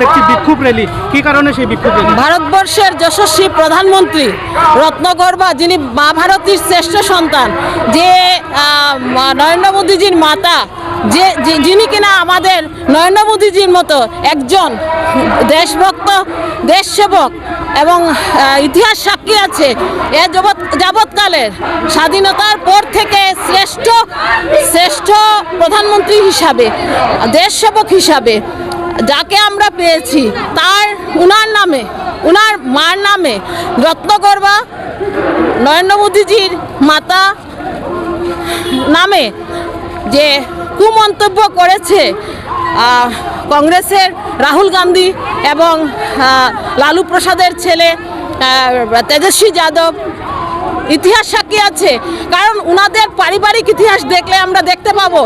দেখছি বিক্ষোভ র্যালি। কি কারণে সেই বিক্ষোভ র্যালি? ভারতবর্ষের যশস্বী প্রধানমন্ত্রী রত্নগর্বা, যিনি মা ভারতীর শ্রেষ্ঠ সন্তান, যে নরেন্দ্র মোদীজির মাতা, যে যিনি কিনা আমাদের নরেন্দ্র মোদীজির মতো একজন দেশভক্ত, দেশসেবক এবং ইতিহাস সাক্ষী আছে, এ যাবৎ যাবৎকালের স্বাধীনতার পর থেকে শ্রেষ্ঠ শ্রেষ্ঠ প্রধানমন্ত্রী হিসাবে, দেশসেবক হিসাবে যাকে আমরা পেয়েছি, তার, উনার নামে, উনার মার নামে রত্নগর্ভা নরেন্দ্র মোদীজির মাতা নামে যে কুমন্তব্য করেছে কংগ্রেসের রাহুল গান্ধী এবং লালু প্রসাদের ছেলে তেজস্বী যাদব ইতিহাস সাক্ষী আছে। কারণ উনাদের পারিবারিক ইতিহাস দেখলে আমরা দেখতে পাবো।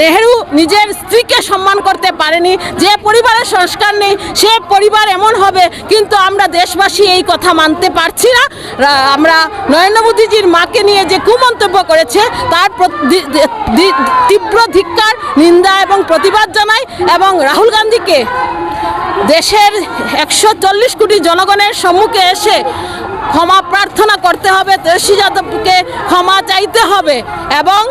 নেহেরু নিজের স্ত্রীকে সম্মান করতে পারেনি। যে পরিবারের সংস্কার নেই, সে পরিবার এমন হবে, কিন্তু আমরা দেশবাসী এই কথা মানতে পারছি না। আমরা নরেন্দ্র মোদীজির মাকে নিয়ে যে কুমন্তব্য করেছে, তার তীব্র ধিক্কার, নিন্দা এবং প্রতিবাদ জানাই এবং রাহুল গান্ধীকে দেশের একশো চল্লিশ কোটি জনগণের সম্মুখে এসে ক্ষমা প্রার্থনা করতে হবে তেজস্বী যাদবকে ক্ষমা চাইতে হবে এবং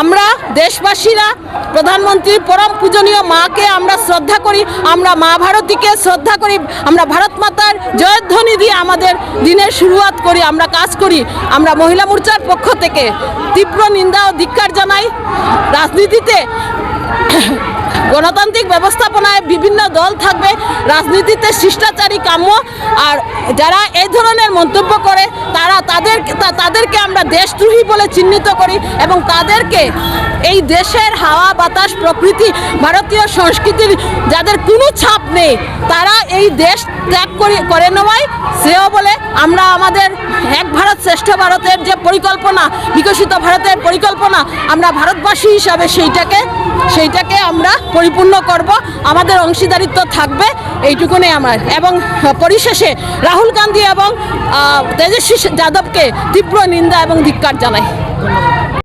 আমরা দেশবাসীরা প্রধানমন্ত্রীর পরম পূজনীয় মাকে আমরা শ্রদ্ধা করি, আমরা মা ভারতীকে শ্রদ্ধা করি, আমরা ভারত মাতার জয়ধ্বনি দিয়ে আমাদের দিনের শুরুয়াত করি, আমরা কাজ করি। আমরা মহিলা মোর্চার পক্ষ থেকে তীব্র নিন্দা ও ধিক্কার জানাই। রাজনীতিতে গণতান্ত্রিক ব্যবস্থাপনায় বিভিন্ন দল থাকবে, রাজনীতিতে শিষ্টাচারী কাম্য, আর যারা এই ধরনের মন্তব্য করে, তারা তাদের তাদেরকে আমরা দেশদ্রোহী বলে চিহ্নিত করি এবং তাদেরকে এই দেশের হাওয়া, বাতাস, প্রকৃতি, ভারতীয় সংস্কৃতির যাদের কোনো ছাপ নেই, তারা এই দেশ ত্যাগ করে করে নেওয়াই শ্রেয় বলে আমরা আমাদের এক ভারত শ্রেষ্ঠ ভারতের যে পরিকল্পনা, বিকশিত ভারতের পরিকল্পনা, আমরা ভারতবাসী হিসাবে সেইটাকে সেইটাকে আমরা পরিপূর্ণ করব। আমাদের অংশীদারিত্ব থাকবে এইটুকুনি আমার। এবং পরিশেষে রাহুল গান্ধী এবং তেজস্বী যাদবকে তীব্র নিন্দা এবং ধিক্কার জানাই।